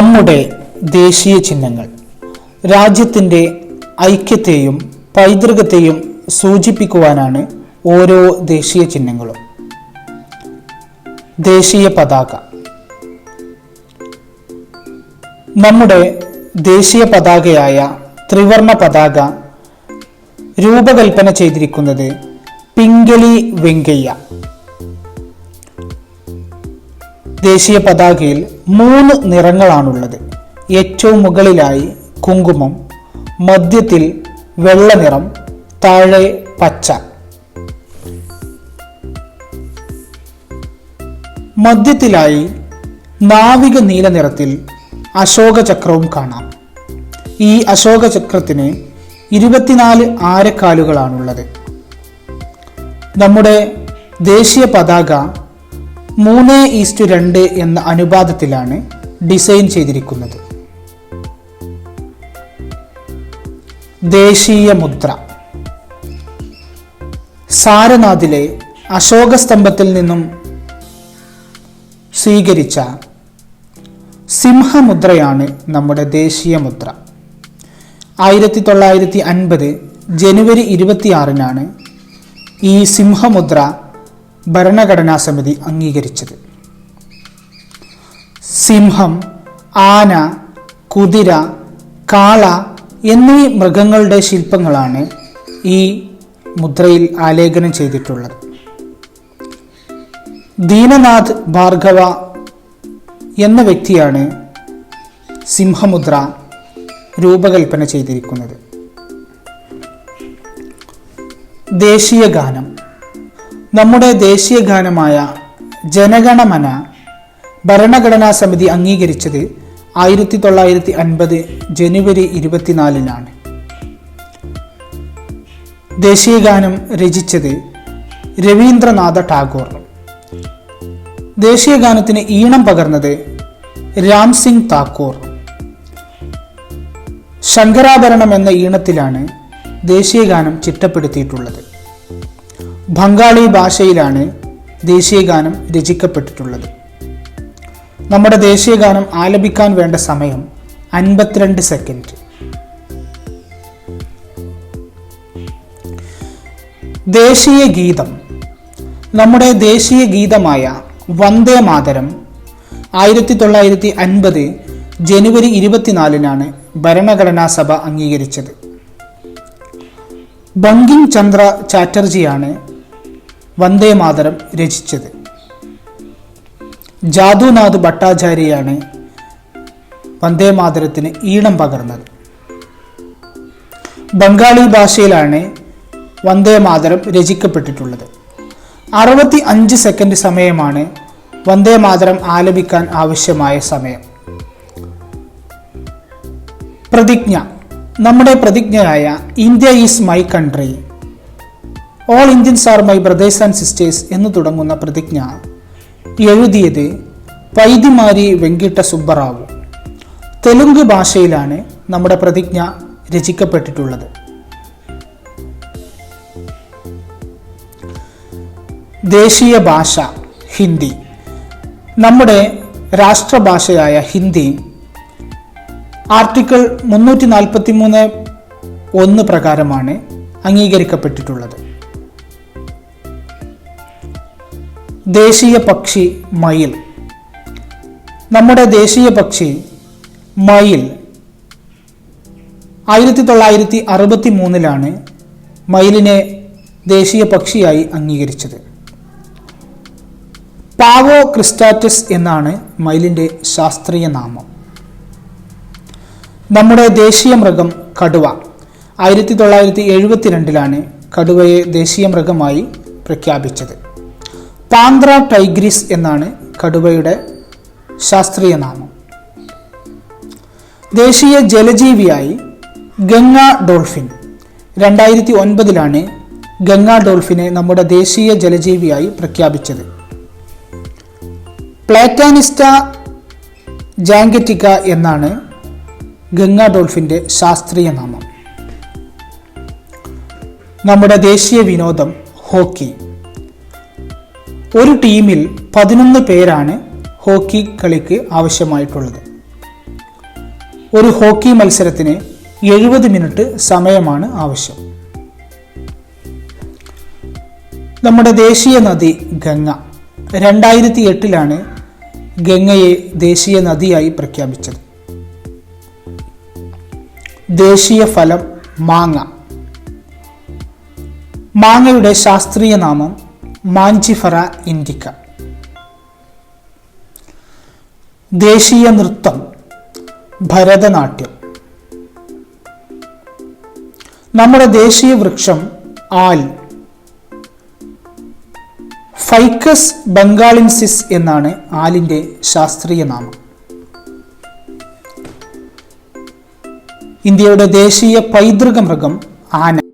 നമ്മുടെ ദേശീയ ചിഹ്നങ്ങൾ. രാജ്യത്തിന്റെ ഐക്യത്തെയും പൈതൃകത്തെയും സൂചിപ്പിക്കുവാനാണ് ഓരോ ദേശീയ ചിഹ്നങ്ങളും. ദേശീയ പതാക. നമ്മുടെ ദേശീയ പതാകയായ ത്രിവർണ പതാക രൂപകൽപ്പന ചെയ്തിരിക്കുന്നത് പിങ്കലി വെങ്കയ്യ. ദേശീയ പതാകയിൽ മൂന്ന് നിറങ്ങളാണുള്ളത്. ഏറ്റവും മുകളിലായി കുങ്കുമം മധ്യത്തിൽ വെള്ള നിറം താഴെ പച്ച. മധ്യത്തിലായി നാവിക നീല നിറത്തിൽ അശോക ചക്രവും കാണാം. ഈ അശോക ചക്രത്തിന് ഇരുപത്തിനാല് ആരക്കാലുകളാണുള്ളത്. നമ്മുടെ ദേശീയ പതാക മൂന്ന് ഈസ്റ്റു രണ്ട് എന്ന അനുപാതത്തിലാണ് ഡിസൈൻ ചെയ്തിരിക്കുന്നത്. ദേശീയ മുദ്ര. സാരനാഥിലെ അശോക സ്തംഭത്തിൽ നിന്നും സ്വീകരിച്ച സിംഹമുദ്രയാണ് നമ്മുടെ ദേശീയ മുദ്ര. ആയിരത്തി തൊള്ളായിരത്തി അൻപത് ജനുവരി ഇരുപത്തിയാറിനാണ് ഈ സിംഹമുദ്ര ഭരണഘടനാ സമിതി അംഗീകരിച്ചത്. സിംഹം ആന കുതിര കാള എന്നീ മൃഗങ്ങളുടെ ശില്പങ്ങളാണ് ഈ മുദ്രയിൽ ആലേഖനം ചെയ്തിട്ടുള്ളത്. ദീനനാഥ് ഭാർഗവ എന്ന വ്യക്തിയാണ് സിംഹമുദ്ര രൂപകൽപ്പന ചെയ്തിരിക്കുന്നത്. ദേശീയ ഗാനം നമ്മുടെ ദേശീയ ഗാനമായ ജനഗണമന ഭരണഘടനാ സമിതി അംഗീകരിച്ചത് ആയിരത്തി തൊള്ളായിരത്തി അൻപത് ജനുവരി ഇരുപത്തിനാലിനാണ്. ദേശീയ ഗാനം രചിച്ചത് രവീന്ദ്രനാഥ ടാഗോർ. ദേശീയ ഗാനത്തിന് ഈണം പകർന്നത് രാം സിംഗ് താക്കൂർ. ശങ്കരാഭരണം എന്ന ഈണത്തിലാണ് ദേശീയ ഗാനം ചിട്ടപ്പെടുത്തിയിട്ടുള്ളത്. ബംഗാളി ഭാഷയിലാണ് ദേശീയഗാനം രചിക്കപ്പെട്ടിട്ടുള്ളത്. നമ്മുടെ ദേശീയഗാനം ആലപിക്കാൻ വേണ്ട സമയം അൻപത്തിരണ്ട് സെക്കൻഡ്. ദേശീയ ഗീതം. നമ്മുടെ ദേശീയ ഗീതമായ വന്ദേ മാതരം ആയിരത്തി തൊള്ളായിരത്തി അൻപത് ജനുവരി ഇരുപത്തിനാലിനാണ് ഭരണഘടനാ സഭ അംഗീകരിച്ചത്. ബങ്കിം ചന്ദ്ര ചാറ്റർജിയാണ് വന്ദേ മാതരം രചിച്ചത്. ജാദുനാഥ് ഭട്ടാചാര്യയാണ് വന്ദേ മാതരത്തിന് ഈണം പകർന്നത്. ബംഗാളി ഭാഷയിലാണ് വന്ദേ മാതരം രചിക്കപ്പെട്ടിട്ടുള്ളത്. അറുപത്തി അഞ്ച് സെക്കൻഡ് സമയമാണ് വന്ദേ മാതരം ആലപിക്കാൻ ആവശ്യമായ സമയം. പ്രതിജ്ഞ. നമ്മുടെ പ്രതിജ്ഞയായ India is my country all Indians are my brothers and sisters എന്ന് തുടങ്ങുന്ന പ്രതിജ്ഞ എഴുതിയത് പൈതിമാരി വെങ്കിട്ട സുബ്ബറാവു. തെലുങ്ക് ഭാഷയിലാണ് നമ്മുടെ പ്രതിജ്ഞ രചിക്കപ്പെട്ടിട്ടുള്ളത്. ദേശീയ ഭാഷ ഹിന്ദി. നമ്മുടെ രാഷ്ട്രഭാഷയായ ഹിന്ദി ആർട്ടിക്കിൾ മുന്നൂറ്റി നാൽപ്പത്തി മൂന്ന് ഒന്ന് പ്രകാരമാണ് അംഗീകരിക്കപ്പെട്ടിട്ടുള്ളത്. ദേശീയ പക്ഷി മയിൽ. നമ്മുടെ ദേശീയ പക്ഷി മയിൽ ആയിരത്തി തൊള്ളായിരത്തി അറുപത്തി മൂന്നിലാണ് മയിലിനെ ദേശീയ പക്ഷിയായി അംഗീകരിച്ചത്. പാവോ ക്രിസ്റ്റാറ്റസ് എന്നാണ് മയിലിന്റെ ശാസ്ത്രീയ നാമം. നമ്മുടെ ദേശീയ മൃഗം കടുവ. ആയിരത്തി തൊള്ളായിരത്തി എഴുപത്തിരണ്ടിലാണ് കടുവയെ ദേശീയ മൃഗമായി പ്രഖ്യാപിച്ചത്. പാന്ദ്ര ടൈഗ്രിസ് എന്നാണ് കടുവയുടെ ശാസ്ത്രീയ നാമം. ദേശീയ ജലജീവിയായി ഗംഗ ഡോൾഫിൻ. രണ്ടായിരത്തി ഒൻപതിലാണ് ഗംഗ ഡോൾഫിനെ നമ്മുടെ ദേശീയ ജലജീവിയായി പ്രഖ്യാപിച്ചത്. പ്ലാറ്റാനിസ്റ്റ ജാങ്കറ്റിക്ക എന്നാണ് ഗംഗ ഡോൾഫിന്റെ ശാസ്ത്രീയ നാമം. നമ്മുടെ ദേശീയ വിനോദം ഹോക്കി. ഒരു ടീമിൽ പതിനൊന്ന് പേരാണ് ഹോക്കി കളിക്ക് ആവശ്യമായിട്ടുള്ളത്. ഒരു ഹോക്കി മത്സരത്തിന് എഴുപത് മിനിറ്റ് സമയമാണ് ആവശ്യം. നമ്മുടെ ദേശീയ നദി ഗംഗ. രണ്ടായിരത്തി എട്ടിലാണ് ഗംഗയെ ദേശീയ നദിയായി പ്രഖ്യാപിച്ചത്. ദേശീയ ഫലം മാങ്ങ. മാങ്ങയുടെ ശാസ്ത്രീയ നാമം മാഞ്ചിഫറ ഇൻഡിക്ക ദേശീയ നൃത്തം ഭരതനാട്യം. നമ്മുടെ ദേശീയ വൃക്ഷം ആൽ. ഫൈക്കസ് ബംഗാളിൻസിസ് എന്നാണ് ആലിന്റെ ശാസ്ത്രീയ നാമം. ഇന്ത്യയുടെ ദേശീയ പൈതൃക മൃഗം ആന.